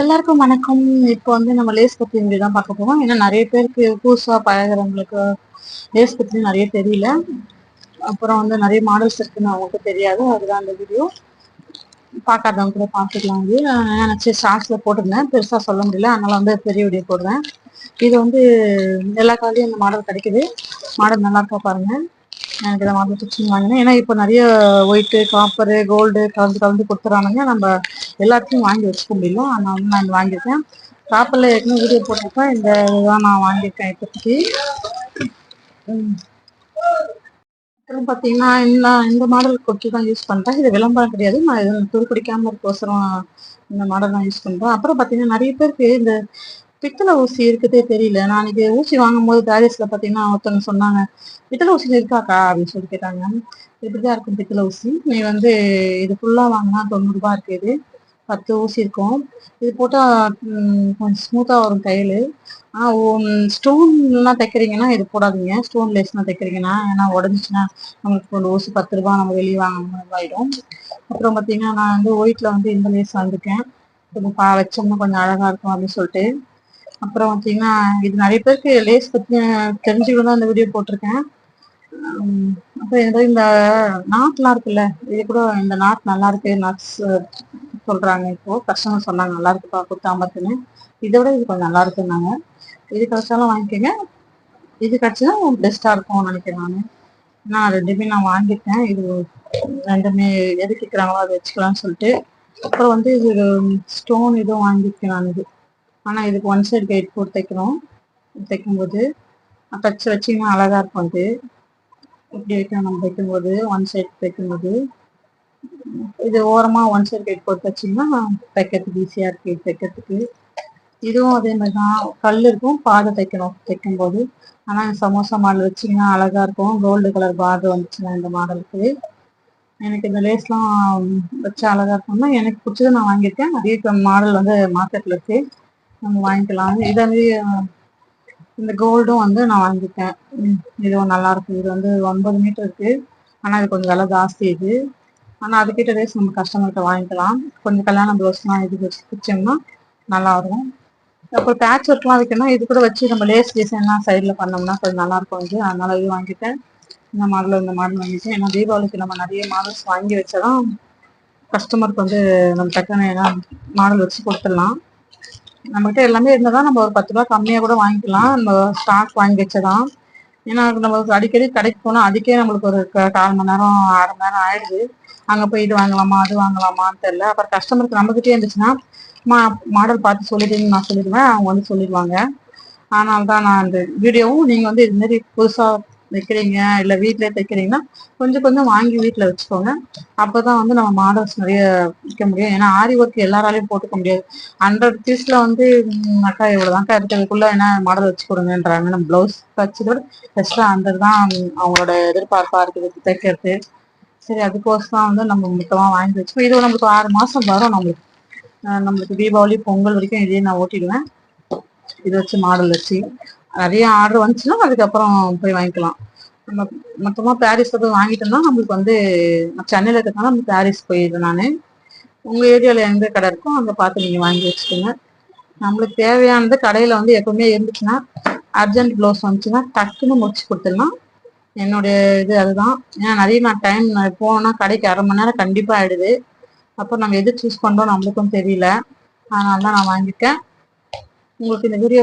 எல்லாருக்கும் வணக்கம். இப்போ வந்து நம்ம லேஸ் பத்தி இங்கே தான் பார்க்க போகிறோம் ஏன்னா நிறைய பேருக்கு புதுசாக பழகுறவங்களுக்கு லேஸ் பத்தி நிறைய தெரியல. அப்புறம் வந்து நிறைய மாடல்ஸ் இருக்குன்னு அவங்களுக்கு தெரியாது. அதுதான் அந்த வீடியோ பார்க்காதவங்க கூட பார்த்துக்கலாம். இது நான் நினச்சி ஸ்டார்ட்ஸில் போட்டிருந்தேன். பெருசாக சொல்ல முடியல. அதனால வந்து பெரிய வீடியோ போடுறேன். இது வந்து எல்லா காலையும் இந்த மாடல் கிடைக்குது. மாடல் நல்லா இருக்கா எனக்கு இதை மாதிரி ஸ்டிச்சிங் வாங்கினேன் ஏன்னா இப்போ நிறைய ஒயிட்டு காப்பரு கோல்டு கலந்து கலந்து கொடுத்துறானுங்க நம்ம எல்லாத்தையும் வாங்கி வச்சுக்க முடியல. ஆனால் வந்து நான் வாங்கியிருக்கேன். காப்பரில் ஏற்கனவே வீடியோ போட்டிருக்கேன். இந்த இதுதான் நான் வாங்கியிருக்கேன் இப்போதைக்கு. ம். அப்புறம் பார்த்தீங்கன்னா இந்த இந்த மாடல் கொக்கி தான் யூஸ் பண்ணுறேன் இது விளம்பரம் கிடையாது. நான் இது துருப்பிடிக்காமல் இருக்கோசரம் இந்த மாடல் தான் யூஸ் பண்ணுறேன் அப்புறம் பார்த்தீங்கன்னா நிறைய பேருக்கு இந்த பித்தளை ஊசி இருக்கதே தெரியல. நான் அன்னைக்கு ஊசி வாங்கும்போது பாரிஸ்ல பார்த்தீங்கன்னா ஒருத்தவங்க சொன்னாங்க பித்தளை ஊசி இருக்காக்கா? அப்படின்னு சொல்லி கேட்டாங்க. இப்படிதான் இருக்கும் பித்தளை ஊசி. நீ வந்து இது ஃபுல்லாக வாங்கினா தொண்ணூறுபா இருக்குது பத்து ஊசி இருக்கும். இது போட்டால் கொஞ்சம் ஸ்மூத்தாக வரும் கையில். ஆனால் ஸ்டோன்லாம் தைக்கிறீங்கன்னா இது போடாதீங்க. ஸ்டோன் லேஸ்லாம் தைக்கிறீங்கன்னா ஏன்னா உடஞ்சிச்சுன்னா நம்மளுக்கு ஒரு ஊசி பத்து ரூபாய் நம்ம வெளியே வாங்கணும் ஆகிடும் அப்புறம் பார்த்தீங்கன்னா நான் வந்து ஒயிட்ல வந்து இந்த லேஸ் வந்திருக்கேன் கொஞ்சம் பா வச்சோம்னா கொஞ்சம் அழகாக இருக்கும் அப்படின்னு சொல்லிட்டு. அப்புறம் பார்த்தீங்கன்னா இது நிறைய பேருக்கு லேஸ் பற்றி தெரிஞ்சுக்கணும் தான் இந்த வீடியோ போட்டிருக்கேன். அப்புறம் இந்த நாட்லாம் இருக்குல்ல இது கூட இந்த நாட் நல்லா இருக்கு நட்ஸ் சொல்றாங்க இப்போ. கஸ்டமர் சொன்னாங்க நல்லா இருக்குப்பா கொடுத்தாமத்துன்னு இதை விட இது கொஞ்சம் நல்லா இருக்குன்னாங்க. இது கிடைச்சாலும் வாங்கிக்கோங்க. இது கிடைச்சா பெஸ்டா இருக்கும்னு நினைக்கிறேன் நான். நான் ரெண்டுமே நான் வாங்கிட்டேன் இது ரெண்டுமே எது கேட்குறாங்களோ அதை வச்சுக்கலாம்னு சொல்லிட்டு. அப்புறம் வந்து இது ஸ்டோன் இதுவும் வாங்கியிருக்கேன் நான் இது. ஆனால் இதுக்கு ஒன் சைடு கைட் போட்டு தைக்கணும். தைக்கும்போது டச் வச்சிங்கன்னா அழகாக இருக்கும் அது. இப்படி வைக்கணும். நம்ம தைக்கும்போது ஒன் சைடு தைக்கும்போது. இது ஓரமாக ஒன் சைடு கைட் போட்டு வச்சிங்கன்னா தைக்கிறதுக்கு ஈஸியாக இருக்குது தைக்கிறதுக்கு. இதுவும் அதே மாதிரி தான். கல் இருக்கும் பாதை தைக்கணும் தைக்கும்போது. ஆனால் சமோசா மாடல் வச்சிங்கன்னா அழகாக இருக்கும். கோல்டு கலர் பார்டர் வந்துச்சுன்னா இந்த மாடலுக்கு. எனக்கு இந்த லேஸ்லாம் வச்சு அழகாக இருக்கும்னா எனக்கு பிடிச்சது நான் வாங்கியிருக்கேன். அதே மாடல் வந்து மார்க்கெட்டில் இருக்கு. நம்ம வாங்கிக்கலாம். இதே இந்த கோல்டும் வந்து நான் வாங்கிட்டேன் இதுவும் நல்லா இருக்கு இது வந்து ஒன்பது மீட்டர் இருக்கு. ஆனால் இது கொஞ்சம் விலை ஜாஸ்தி இது. ஆனால் அதுக்கிட்ட ரேஸ் நம்ம கஸ்டமர்கிட்ட வாங்கிக்கலாம். கொஞ்சம் கல்யாண ப்ளவுஸ்லாம் இது வச்சு தைச்சோம்னா நல்லா இருக்கும் அப்புறம் பேட்ச் ஒர்க்லாம் வைக்கணும் இது கூட வச்சு நம்ம லேஸ் டிசைன்லாம் சைடில் பண்ணோம்னா கொஞ்சம் நல்லா இருக்கும் அதனால இது வாங்கிட்டேன். இந்த மாடல் இந்த மாடல் வாங்கிட்டேன். ஏன்னா தீபாவளிக்கு நம்ம நிறைய மாடல்ஸ் வாங்கி வச்சாதான் கஸ்டமருக்கு வந்து நம்ம டக்குன்னு மாடல் வச்சு கொடுத்துடலாம். நம்மகிட்ட எல்லாமே இருந்தால் தான் நம்ம ஒரு பத்து ரூபா கம்மியாக கூட வாங்கிக்கலாம். நம்ம ஸ்டாக் வாங்கி வச்சதான் ஏன்னா நம்மளுக்கு அடிக்கடி கடைக்கு போனால் அதுக்கே நம்மளுக்கு ஒரு கால் மணி நேரம் அரை மணி நேரம் ஆயிடுது. அங்கே போய் இது வாங்கலாமா அது வாங்கலாமான்னு தெரியல. அப்புறம் கஸ்டமருக்கு நம்மகிட்டே இருந்துச்சுன்னா மா மாடல் பார்த்து சொல்லிடுன்னு நான் சொல்லிடுவேன். அவங்க வந்து சொல்லிடுவாங்க. அதனால தான் நான் இந்த வீடியோவும் நீங்கள் வந்து இது மாதிரி புதுசாக வைக்கிறீங்க இல்லை வீட்டிலே தைக்கிறீங்கன்னா கொஞ்சம் கொஞ்சம் வாங்கி வீட்டில் வச்சுக்கோங்க. அப்போ தான் வந்து நம்ம மாடல்ஸ் நிறைய விற்க முடியும். ஏன்னா ஆரி ஒர்க் எல்லாராலையும் போட்டுக்க முடியாது. ஹண்ட்ரட் பீஸ்ல வந்து அக்கா இவ்வளவுதான்க்கா இருக்கிறதுக்குள்ள என்ன மாடல் வச்சு கொடுங்கன்றாங்க. நம்ம பிளவுஸ் தச்சதோட எக்ஸ்ட்ரா ஹண்ட்ரட் தான் அவங்களோட எதிர்பார்ப்பா இருக்குது தைக்கிறது. சரி அதுக்கோசம் தான் வந்து நம்ம மொத்தமா வாங்கி வச்சுக்கோம் இது நம்மளுக்கு ஆறு மாசம் வரும் நம்மளுக்கு. நம்மளுக்கு தீபாவளி பொங்கல் வரைக்கும் இதையே நான் ஓட்டிடுவேன். இது வச்சு மாடல் வச்சு. நிறைய ஆர்டர் வந்துச்சுன்னா அதுக்கப்புறம் போய் வாங்கிக்கலாம். நம்ம மொத்தமா பாரிஸ்ல போய் வாங்கிட்டோம்னா நம்மளுக்கு வந்து சென்னையில் சென்னையில இருக்கிறதுனால நம்ம பாரிஸ் போயிடுறேன் நான். உங்க ஏரியாவில் எந்த கடை இருக்கோ அங்க பார்த்து நீங்க வாங்கி வச்சுக்கோங்க. நம்மளுக்கு தேவையானது கடையில வந்து எப்பவுமே இருந்துச்சுன்னா அர்ஜென்ட் ப்ளவுஸ் வந்துச்சுன்னா டக்குன்னு முடிச்சு கொடுத்துடலாம். என்னுடைய இது அதுதான். ஏன்னா நிறைய நான் டைம் போனோம்னா கடைக்கு அரை மணி நேரம் கண்டிப்பா ஆயிடுது. அப்போ நம்ம எது சூஸ் பண்றோம் நம்மளுக்கும் தெரியல. அதனால தான் நான் வாங்கிட்டேன் உங்களுக்கு இந்த வீடியோ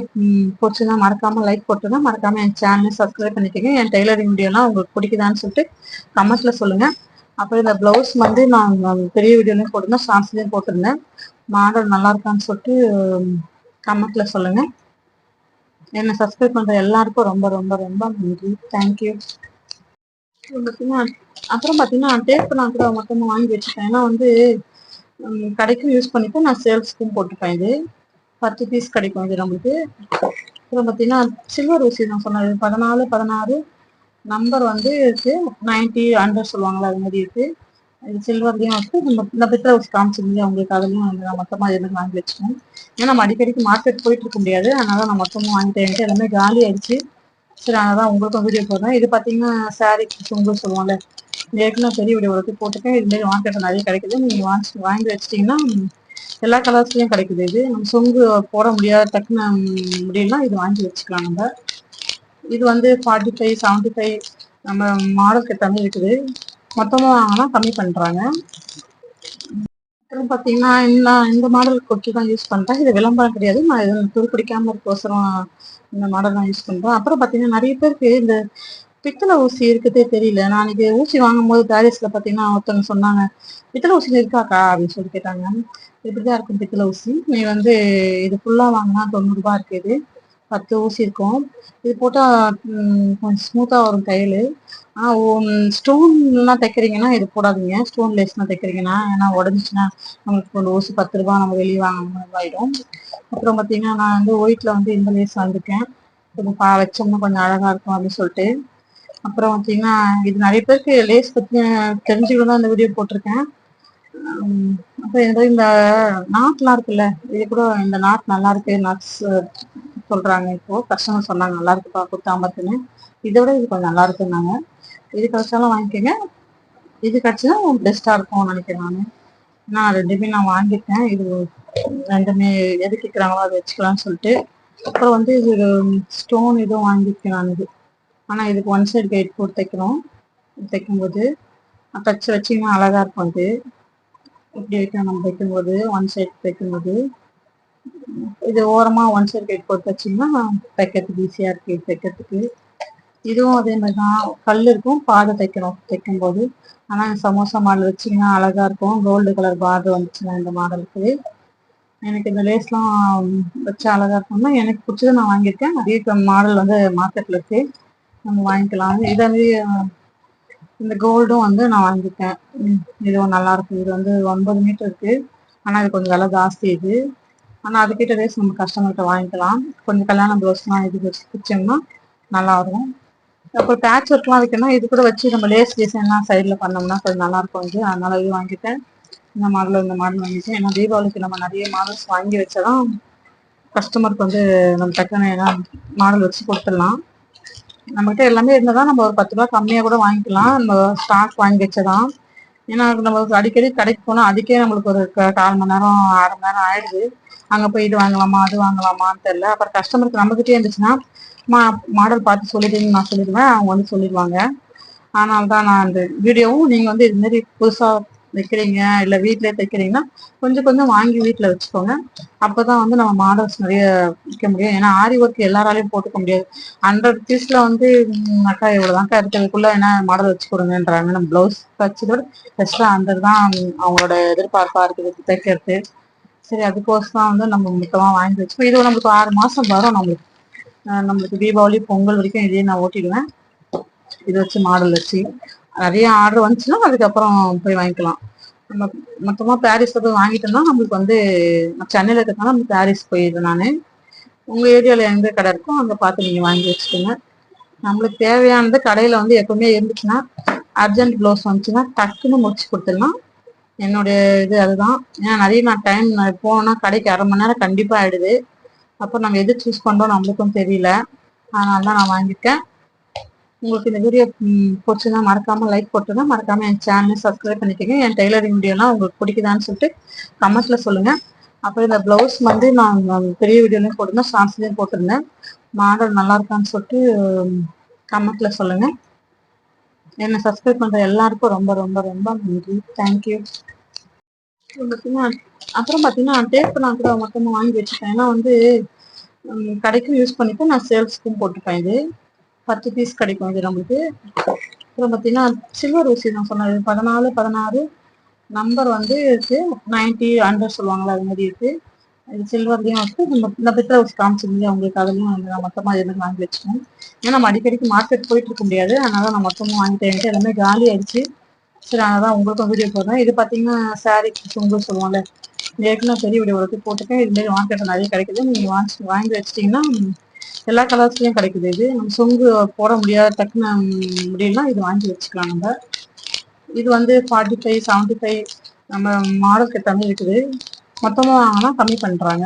பிடிச்சதுன்னா மறக்காம லைக் போட்டுருங்க. மறக்காம என் சேனலை சப்ஸ்கிரைப் பண்ணிக்கோங்க. என் டெய்லரிங் வீடியோலாம் உங்களுக்கு பிடிக்குதான்னு சொல்லிட்டு கமெண்ட்ல சொல்லுங்க. அப்புறம் இந்த பிளவுஸ் வந்து நான் பெரிய வீடியோலையும் போட்டிருந்தேன். ஷார்ட்ஸ்லையும் போட்டிருந்தேன். மாடல் நல்லா இருக்கான்னு சொல்லிட்டு கமெண்ட்ல சொல்லுங்க. என்னை சப்ஸ்கிரைப் பண்ற எல்லாருக்கும் ரொம்ப ரொம்ப ரொம்ப நன்றி. தேங்க்யூ பார்த்தீங்கன்னா அப்புறம் பார்த்தீங்கன்னா டேப் நான் கூட மொத்தமாக வாங்கி வச்சுட்டேன். ஏன்னா வந்து கடைக்கும் யூஸ் பண்ணிப்பேன் நான் சேல்ஸ்க்கும் போட்டுப்பேன் இது. பத்து பீஸ் கிடைக்கும் இது நம்மளுக்கு. அப்புறம் பார்த்தீங்கன்னா சில்வர் ஊசி நான் சொன்னது பதினாலு பதினாறு நம்பர் வந்து இருக்கு நைன்டி ஹண்ட்ரட் சொல்லுவாங்களா அது மாதிரி இருக்கு. இது சில்வர்லையும் வந்து நம்ம இந்த பித்தளை ஊசி காமிச்சிருந்தேன் உங்களுக்கு அதுலையும் வந்து நான் மொத்தமாக எதுவும் வாங்கி வச்சுக்கேன் ஏன்னா நம்ம அடிக்கடிக்கு மார்க்கெட் போயிட்டு இருக்க முடியாது. அதனால நான் மொத்தமாக வாங்கிட்டேன். எல்லாமே காலி ஆயிடுச்சு. சரி அதனால உங்களுக்கும் வீடியோ போடுறேன். இது பார்த்தீங்கன்னா சாரி சுங்கு சொல்லுவாங்கல்ல ஏற்கனவே பெரிய வீடியோ வளர்த்து போட்டுருக்கேன். இதுமாரி மார்க்கெட்டில் நிறைய கிடைக்குது. நீங்கள் வாங்கி வாங்கி வச்சிட்டிங்கன்னா எல்லா கலர்ஸ்லயும் கிடைக்குது. இது நம்ம சொங்கு போட முடியாத டக்குன்னு முடியலாம் இது வாங்கி வச்சுக்கலாம் நம்ம. இது வந்து ஃபார்ட்டி ஃபைவ் செவன்ட்டி ஃபைவ் நம்ம மாடலுக்கு எல்லாமே இருக்குது. மொத்தமாக வாங்கினா கம்மி பண்ணுறாங்க அப்புறம் பார்த்தீங்கன்னா இந்த இந்த மாடல் கொக்கி தான் யூஸ் பண்ணுறேன் இது விளம்பரம் கிடையாது. நான் இது துருப்பிடிக்காம இருக்கோசரம் இந்த மாடல் தான் யூஸ் பண்ணுறேன் அப்புறம் பார்த்தீங்கன்னா நிறைய பேருக்கு இந்த பித்தளை ஊசி இருக்குதே தெரியல. நான் இது ஊசி வாங்கும்போது பேரிஸில் பார்த்தீங்கன்னா ஒருத்தவங்க சொன்னாங்க பித்தளை ஊசி இருக்காக்கா? அப்படின்னு சொல்லி கேட்டாங்க. இப்படிதான் இருக்கும் பித்தளை ஊசி? நீ வந்து இது ஃபுல்லாக வாங்கினா தொண்ணூறுபா இருக்குது பத்து ஊசி இருக்கும். இது போட்டால் கொஞ்சம் ஸ்மூத்தாக வரும் கையில் ஆனால் ஸ்டோன்லாம் தைக்கிறீங்கன்னா இது போடாதீங்க. ஸ்டோன் லேஸ்லாம் தைக்கிறீங்கன்னா ஏன்னா உடஞ்சிச்சுன்னா நம்மளுக்கு ஒரு ஊசி பத்து ரூபா நம்ம வெளியே வாங்கணும் ஆகிடும் அப்புறம் பார்த்தீங்கன்னா நான் வந்து ஒயிட்டில் வந்து இந்த லேஸ் வந்திருக்கேன் கொஞ்சம் பா வச்சோம்னா கொஞ்சம் அழகாக இருக்கும் அப்படின்னு சொல்லிட்டு. அப்புறம் பார்த்தீங்கன்னா இது நிறைய பேருக்கு லேஸ் பற்றி தெரிஞ்சுக்கணும் தான் இந்த வீடியோ போட்டிருக்கேன். அப்புறம் ஏதோ இந்த நாட்லாம் இருக்குல்ல இது கூட இந்த நாட் நல்லா இருக்கு நட்ஸ் சொல்றாங்க இப்போ. கஸ்டமர் சொன்னாங்க நல்லா இருக்குப்பா குத்தாம்பத்துன்னு இதை விட இது கொஞ்சம் நல்லா இருக்குன்னாங்க. இது கிடைச்சாலும் வாங்கிக்கோங்க. இது கிடைச்சா பெஸ்டா இருக்கும் நினைக்கிறேன் நான். நான் ரெண்டுமே நான் வாங்கிட்டேன் இது ரெண்டுமே எது கேட்குறாங்களோ அதை வச்சுக்கலாம்னு சொல்லிட்டு. அப்புறம் வந்து இது ஸ்டோன் இதுவும் வாங்கியிருக்கேன் நான் இது. ஆனால் இதுக்கு ஒன் சைடு கைட் போட்டு தைக்கணும். தைக்கும்போது தச்சு வச்சிங்கன்னா அழகா இருக்கும் அது. இப்படி வைக்கணும் நம்ம தைக்கும்போது ஒன் சைட் தைக்கும்போது இது ஓரமாக ஒன் சைடு கைட் போட்டு வச்சிங்கன்னா தைக்கிறதுக்கு ஈஸியாக இருக்குது தைக்கிறதுக்கு இதுவும் அதே மாதிரி தான். கல் இருக்கும் பாதை தைக்கணும் தைக்கும்போது. ஆனால் சமோசா மாடல் வச்சிங்கன்னா அழகாக இருக்கும். கோல்டு கலர் பாதை வந்துச்சுன்னா இந்த மாடலுக்கு. எனக்கு இந்த லேஸ்லாம் வச்சு அழகாக இருக்கும்னா எனக்கு பிடிச்சதை நான் வாங்கியிருக்கேன். அதே மாடல் வந்து மார்க்கெட்டில் இருக்குது நம்ம வாங்கிக்கலாம் இதே இந்த கோல்டும் வந்து நான் வாங்கிட்டேன். இதுவும் நல்லா இருக்கு. இது வந்து ஒன்பது மீட்டர் இருக்கு. ஆனால் இது கொஞ்சம் விலை ஜாஸ்தி இது. ஆனால் அதுக்கிட்ட ரேஸ் நம்ம கஸ்டமர்கிட்ட வாங்கிக்கலாம். கொஞ்சம் கல்யாண ப்ளவுஸ்லாம் இது வச்சு தைச்சோம்னா நல்லா இருக்கும் அப்புறம் பேட்ச் ஒர்க்லாம் வைக்கணும் இது கூட வச்சு நம்ம லேஸ் டிசைன்லாம் சைடில் பண்ணோம்னா கொஞ்சம் நல்லா இருக்கும் இது. அதனால இது வாங்கிட்டேன். இந்த மாடல் இந்த மாடல் வாங்கிட்டேன். ஏன்னா தீபாவளிக்கு நம்ம நிறைய மாடல்ஸ் வாங்கி வச்சாதான் கஸ்டமருக்கு வந்து நம்ம டக்குன்னு மாடல் வச்சு கொடுத்துடலாம். நம்மகிட்ட எல்லாமே இருந்தால் தான் நம்ம ஒரு பத்து ரூபா கம்மியாக கூட வாங்கிக்கலாம். நம்ம ஸ்டாக் வாங்கி வச்சதான். ஏன்னா நம்மளுக்கு அடிக்கடி கடைக்கு போனால் அதுக்கே நம்மளுக்கு ஒரு கால் மணி நேரம் அரை மணி நேரம் ஆயிடுது. அங்கே போய் இது வாங்கலாமா அது வாங்கலாமான்னு தெரியல. அப்புறம் கஸ்டமருக்கு நம்மகிட்டே இருந்துச்சுன்னா மா மாடல் பார்த்து சொல்லிடுன்னு நான் சொல்லிடுவேன். அவங்க வந்து சொல்லிடுவாங்க. அதனால தான் நான் அந்த வீடியோவும் நீங்கள் வந்து இது மாதிரி புதுசாக வைக்கிறீங்க இல்லை வீட்டிலே தைக்கிறீங்கன்னா கொஞ்சம் கொஞ்சம் வாங்கி வீட்டில் வச்சுக்கோங்க. அப்போ தான் வந்து நம்ம மாடல்ஸ் நிறைய விற்க முடியும். ஏன்னா ஆரி ஒர்க் எல்லாராலையும் போட்டுக்க முடியாது. ஹண்ட்ரட் பீஸில் வந்து அக்கா இவ்வளோதான்க்கா இருக்கிறதுக்குள்ளே என்ன மாடல் வச்சு கொடுங்கன்றாங்க. நம்ம ப்ளவுஸ் தச்சுக்கூட எக்ஸ்ட்ரா ஹண்ட்ரட் தான் அவங்களோட எதிர்பார்ப்பாக இருக்குது தைக்கிறது. சரி அதுக்கோசம் தான் வந்து நம்ம மொத்தமாக வாங்கி வச்சுக்கோம் இது நம்மளுக்கு ஆறு மாதம் வரும் நம்மளுக்கு. நம்மளுக்கு தீபாவளி பொங்கல் வரைக்கும் இதே நான் ஓட்டிடுவேன். இதை வச்சு மாடல் வச்சு. நிறைய ஆர்டர் வந்துச்சுன்னா அதுக்கப்புறம் போய் வாங்கிக்கலாம். நம்ம மொத்தமாக பாரிஸ் வந்து வாங்கிட்டோம்னா நம்மளுக்கு வந்து சென்னையில் இருக்கிறதுனால நம்ம பாரிஸ் போயிடுறேன் நான். உங்கள் ஏரியாவில் எந்த கடை இருக்கோ அங்கே பார்த்து நீங்கள் வாங்கி வச்சுக்கோங்க. நம்மளுக்கு தேவையானது கடையில் வந்து எப்பவுமே இருந்துச்சுன்னா அர்ஜென்ட் ப்ளவுஸ் வந்துச்சுன்னா டக்குன்னு முடிச்சு கொடுத்துடலாம். என்னுடைய இது அதுதான். ஏன்னா நிறைய நான் டைம் போனோம்னா கடைக்கு அரை மணி நேரம் கண்டிப்பாக ஆயிடுது. அப்போ நம்ம எது சூஸ் பண்ணுறோம் நம்மளுக்கும் தெரியல. அதனால தான் நான் வாங்கியிருக்கேன். உங்களுக்கு இந்த வீடியோ பிடிச்சதா மறக்காம லைக் போட்டுருங்க மறக்காம என் சேனல் சப்ஸ்கிரைப் பண்ணிக்கோங்க. என் டெய்லரிங் வீடியோலாம் உங்களுக்கு பிடிக்குதான்னு சொல்லிட்டு கமெண்ட்ல சொல்லுங்க. அப்புறம் இந்த பிளவுஸ் வந்து நான் பெரிய வீடியோலையும் போட்டிருந்தேன் ஷார்ட்ஸ்லையும் போட்டிருந்தேன். மாடல் நல்லா இருக்கான்னு சொல்லிட்டு கமெண்ட்ல சொல்லுங்க. என்னை சப்ஸ்கிரைப் பண்ற எல்லாருக்கும் ரொம்ப ரொம்ப ரொம்ப நன்றி. தேங்க்யூ பார்த்தீங்கன்னா அப்புறம் பார்த்தீங்கன்னா டேப் நான் கூட மொத்தமாக வாங்கி வச்சுப்பேன் ஏன்னா வந்து கடைக்கும் யூஸ் பண்ணிப்பேன் நான் சேல்ஸ்க்கும் போட்டுப்பேன் இது. பத்து பீஸ் கிடைக்கும் இது நம்மளுக்கு. அப்புறம் பார்த்தீங்கன்னா சில்வர் ஊசி நான் சொன்னது பதினாலு பதினாறு நம்பர் வந்து இருக்கு. நைன்டி ஹண்ட்ரட் சொல்லுவாங்களா அது மாதிரி இருக்கு. இது சில்வர்லையும் இருக்கு. நம்ம இந்த பித்தளை ஊசி காமிச்சிருந்தேன் உங்களுக்கு அதுலையும் வந்து நான் மொத்தமாக எதுவும் வாங்கி வச்சுக்கோம் ஏன்னா நம்ம அடிக்கடிக்கு மார்க்கெட் போயிட்டு இருக்க முடியாது. அதனால நான் மொத்தமாக வாங்கிட்டேன். எல்லாமே காலி ஆயிடுச்சு. சரி அதனால உங்களுக்கும் வீடியோ போடுறேன். இது பார்த்தீங்கன்னா சாரி உங்களுக்கு சொல்லுவோம்ல ஏற்கனவே பெரிய வீடியோ எடுத்து போட்டுக்கேன் இது மார்க்கெட்டில் நிறைய கிடைக்குது. நீங்கள் வாங்கி வாங்கி வச்சிட்டிங்கன்னா எல்லா கலர்ஸ்லயும் கிடைக்குது. இது நம்ம சொங்கு போட முடியாத டக்குன்னு முடியலாம் இது வாங்கி வச்சுக்கலாம் நம்ம. இது வந்து ஃபார்ட்டி ஃபைவ் செவன்ட்டி ஃபைவ் நம்ம மாடல் கட்டாமே இருக்குது. மொத்தமாக வாங்கினா கம்மி பண்ணுறாங்க